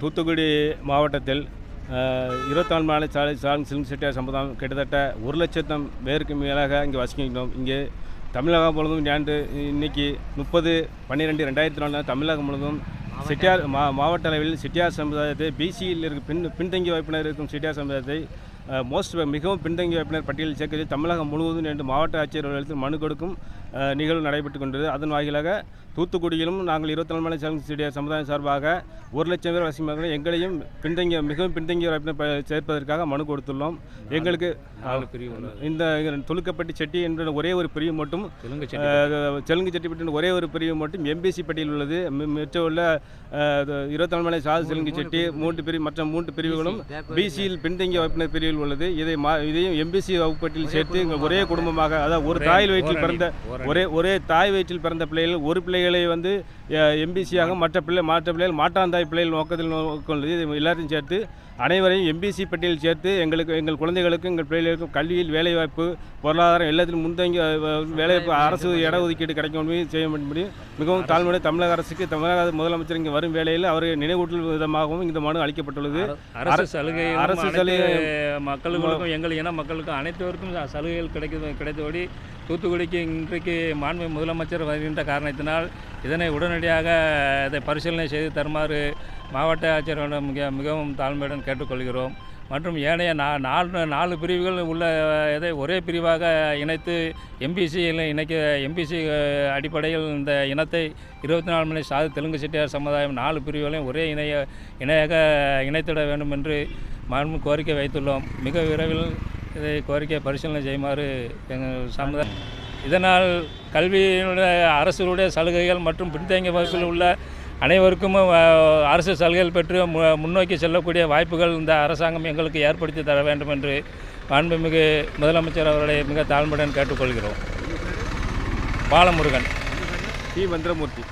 தூத்துக்குடி மாவட்டத்தில் இருபத்தாலு மாலை சாலை சாலை சிலிங் செட்டியார் சமுதாயம் கிட்டத்தட்ட ஒரு லட்சத்தம் பேருக்கு மேலாக இங்கே வசிக்கின்றோம். இங்கே தமிழகம் முழுவதும் ஆண்டு இன்னைக்கு முப்பது பன்னிரெண்டு ரெண்டாயிரத்தி நாலு தமிழகம் முழுவதும் செட்டியார் மா மாவட்ட அளவில் செட்டியார் சமுதாயத்தை பிசியில் இருக்க பின் பின்தங்கிய வாய்ப்பினர் இருக்கும் செட்டியார் சமுதாயத்தை மோஸ்ட் மிகவும் பின்தங்கிய வகுப்பினர் பட்டியலில் சேர்க்கிறது தமிழகம் முழுவதும் என்று மாவட்ட ஆட்சியர் அலுவலகத்தில் மனு கொடுக்கும் நிகழ்வு நடைபெற்று கொண்டது அதன் வாயிலாக தூத்துக்குடியிலும் நாங்கள் இருபத்தி நாலு மணி சமுதாயம் சார்பாக ஒரு லட்சம் பேர் வசிக்கும் எங்களையும் பின்தங்கிய மிகவும் பின்தங்கிய வகுப்பினர் சேர்ப்பதற்காக மனு கொடுத்துள்ளோம். எங்களுக்கு பிரிவு. இந்த துலுக்கப்பட்டி செட்டி என்ற ஒரே ஒரு பிரிவு மட்டும் தெலுங்கு செட்டிப்பட்டி ஒரே ஒரு பிரிவு மட்டும் எம்பிசி பட்டியல் உள்ளது. மி- மிச்ச உள்ள இருபத்தி நாலு மலை சாது தெலுங்கு செட்டி மூன்று பிரிவு மற்ற மூன்று பிரிவுகளும் பிசியில் பின்தங்கிய வகுப்பினர் பிரிவில் உள்ளது. இதை மா இதையும் எம்பிசி வகுப்பட்டியில் சேர்த்து எங்கள் ஒரே குடும்பமாக அதாவது ஒரு தாய் வயிற்றில் பிறந்த ஒரே ஒரே தாய் வயிற்றில் பிறந்த பிள்ளைகள் ஒரு பிள்ளைகளை வந்து எம்பிசியாக மற்ற பிள்ளை மற்ற பிள்ளைகள் மாட்டாந்தாய் பிள்ளைகள் நோக்கத்தில் நோக்கொள்ளது இது எல்லாத்தையும் சேர்த்து அனைவரையும் எம்பிசி பட்டியலில் சேர்த்து எங்களுக்கு எங்கள் குழந்தைகளுக்கும் எங்கள் பிள்ளைகளுக்கும் கல்வியில் வேலைவாய்ப்பு பொருளாதாரம் எல்லாத்திலும் முன்தங்கி வேலைவாய்ப்பு அரசு இட ஒதுக்கீடு கிடைக்கும் செய்ய முடியும். மிகவும் தாழ்மையுடைய தமிழக அரசுக்கு தமிழக முதலமைச்சர் இங்கே வரும் வேளையில் அவரை நினைவூட்டல் விதமாகவும் இந்த மனு அளிக்கப்பட்டுள்ளது. அரசு சலுகை அரசு சலுகை- மக்களுக்கும் எங்கள் இன மக்களுக்கும் அனைத்தவருக்கும் சலுகைகள் கிடைக்க கிடைத்தபடி தூத்துக்குடிக்கு இன்றைக்கு மாண்பு முதலமைச்சர் வருகின்ற காரணத்தினால் இதனை உடனடியாக இதை பரிசீலனை செய்து தருமாறு மாவட்ட ஆட்சியரிடம் மிக மிகவும் தாழ்மையுடன் கேட்டுக்கொள்கிறோம். மற்றும் ஏனைய நா நாலு நாலு பிரிவுகள் உள்ள இதை ஒரே பிரிவாக இணைத்து எம்பிசியில் இணைக்க எம்பிசி அடிப்படையில் இந்த இனத்தை இருபத்தி நாலு மணி சாது தெலுங்கு செட்டியார் சமுதாயம் நாலு பிரிவுகளையும் ஒரே இணைய இணையாக இணைத்திட வேண்டும் என்று மாண்பு கோரிக்கை வைத்துள்ளோம். மிக விரைவில் இதை கோரிக்கை பரிசீலனை செய்யுமாறு எங்கள் சமுதாயம் இதனால் கல்வியினுடைய அரசுடைய சலுகைகள் மற்றும் பின்தங்கிய வகுப்பில் உள்ள அனைவருக்கும் அரசு சலுகைகள் பெற்று மு- முன்னோக்கி செல்லக்கூடிய வாய்ப்புகள் இந்த அரசாங்கம் எங்களுக்கு ஏற்படுத்தி தர வேண்டும் என்று மாண்புமிகு முதலமைச்சர் அவர்களை மிக தாழ்மையுடன் கேட்டுக்கொள்கிறோம். பாலமுருகன். டி. மந்திரமூர்த்தி.